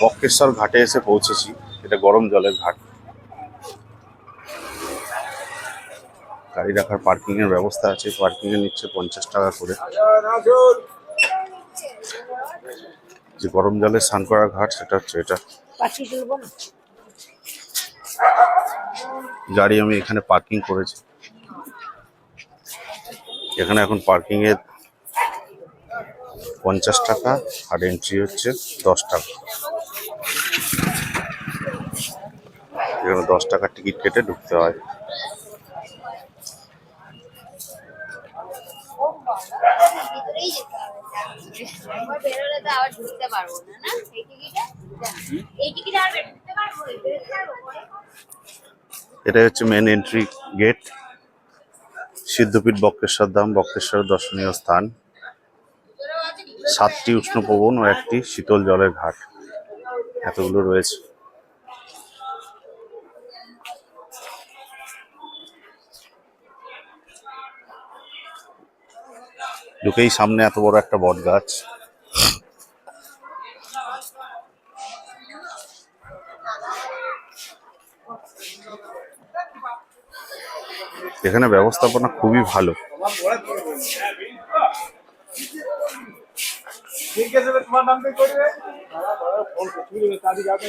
বক্রেশ্বর ঘাটে এসে পৌঁছেছি। এটা গরম জলের ঘাট। গাড়ি রাখার পার্কিং এর ব্যবস্থা আছে। পার্কিং এ নিচ্ছে পঞ্চাশ টাকা করে। যে গরম জলে স্নান করার ঘাট সেটা হচ্ছে এটা। গাড়ি আমি এখানে পার্কিং করেছি। এখানে এখন পার্কিং এর পঞ্চাশ টাকা আর এন্ট্রি হচ্ছে দশ টাকা। এখানে দশ টাকার টিকিট কেটে ঢুকতে হয়? এটাই হচ্ছে মেন এন্ট্রি গেট সিদ্ধপীঠ বক্রেশ্বর ধাম বক্রেশ্বর দর্শনীয় স্থান। সাতটি উষ্ণপ্রবণ ও একটি শীতল জলের ঘাট। এতগুলো রয়েছে। ঢুকেই সামনে এত বড় একটা বট গাছ এখানে ব্যবস্থাপনা খুবই ভালো ঠিক আছে তোমার নাম দিয়ে করবে ফোন যাবে।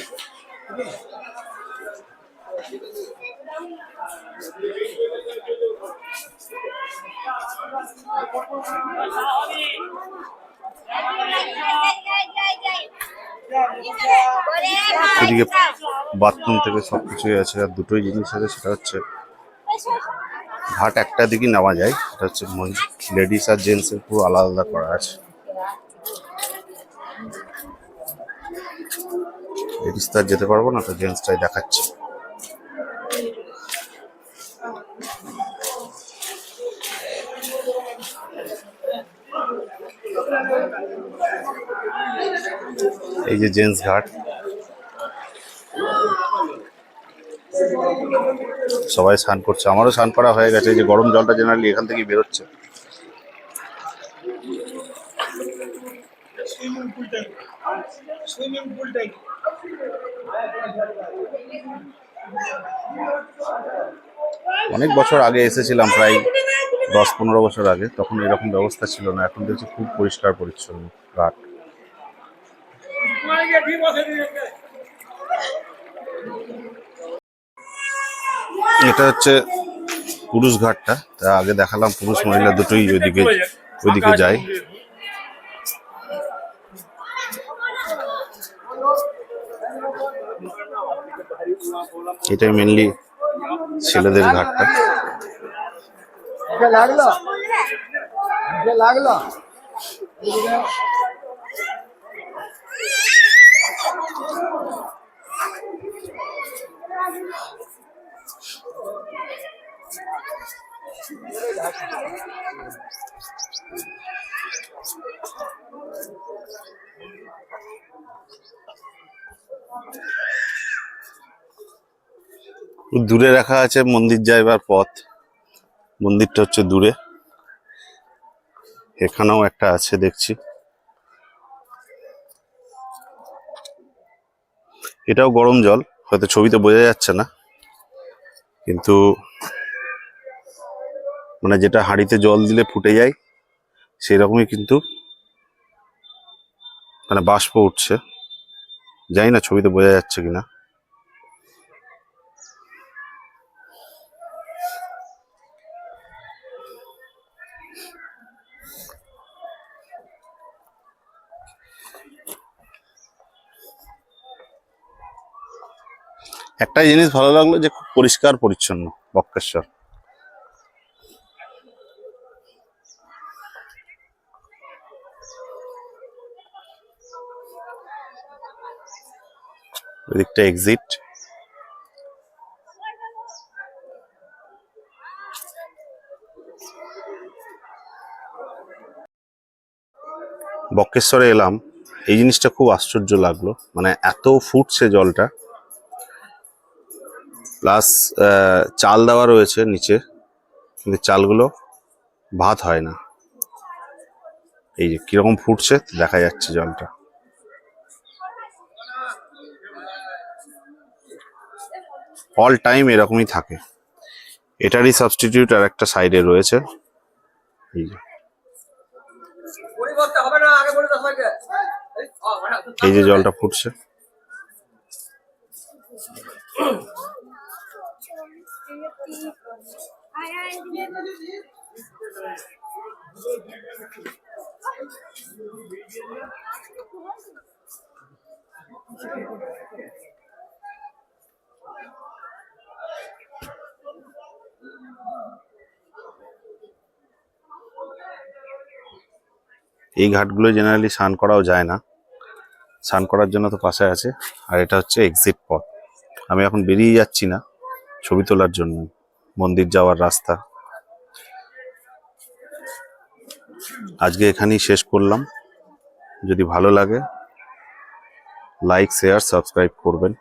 ওরে মা, এদিকে বাথরুম থেকে সবকিছুই আছে, আর দুটোই জিনিস আছে, সেটা হচ্ছে ঘাট একটা দিকে নেওয়া যায়, সেটা হচ্ছে লেডিস আর জেন্টস এর পুরো আলাদা আলাদা করা আছে। লেডিস তো আর যেতে পারব না, তো জেন্টসটাই দেখাচ্ছে। এই যে জেন্টস ঘাট। সবাই স্নান করছে। আমারও স্নান করা হয়ে গেছে। যে গরম জলটা জেনারেলি এখান থেকেই বেরোচ্ছে। অনেক বছর আগে এসেছিলাম, প্রায় দশ পনেরো বছর আগে। তখন এরকম ব্যবস্থা ছিল না। এখন দেখছি খুব পরিষ্কার পরিচ্ছন্ন ঘাট। এটা হচ্ছে পুরুষ ঘাটটা। তা আগে দেখালাম পুরুষ মহিলা দুটোই ওইদিকে ওইদিকে যায়। এটাই মেনলি ছেলেদের ঘাটটা। লাগল? লাগল? দূরে রাখা আছে মন্দির যাইবার পথ। মন্দিরটা হচ্ছে দূরে। এখানেও একটা আছে, দেখছি। এটাও গরম জল, হয়তো ছবিতে বোঝা যাচ্ছে না। কিন্তু মানে যেটা হাঁড়িতে জল দিলে ফুটে যায় সেই রকমই কিন্তু মানে বাষ্প উঠছে। জানি না ছবিতে বোঝা যাচ্ছে কিনা। একটাই জিনিস ভালো লাগল যে খুব পরিষ্কার পরিচ্ছন্ন, বক্রেশ্বর। ওদিকটা এক্সিট বক্রেশ্বরে এলাম। এই জিনিসটা খুব আশ্চর্য লাগল। মানে এত ফুটছে জলটা। প্লাস চাল দেওয়া রয়েছে নিচে। কিন্তু চালগুলো ভাত হয় না। এই যে কীরকম ফুটছে, দেখা যাচ্ছে জলটা। অল টাইম এরকমই থাকে। এটারই সাবস্টিটিউট আর একটা সাইডে রয়েছে। এই যে। জলটা ফুটছে। না আগে বলে দাও সবাইকে এই, আ, মানে, এই যে জলটা ফুটছে এই ঘাটগুলো জেনারেলি স্নান করাও যায় না। স্নান করার জন্য তো পাশে আছে। আর এটা হচ্ছে এক্সিট পথ। আমি এখন বেরিয়ে যাচ্ছি না ছবি তোলার জন্য। মন্দির যাওয়ার রাস্তা। আজকে এখানেই শেষ করলাম। যদি ভালো লাগে লাইক শেয়ার সাবস্ক্রাইব করবেন।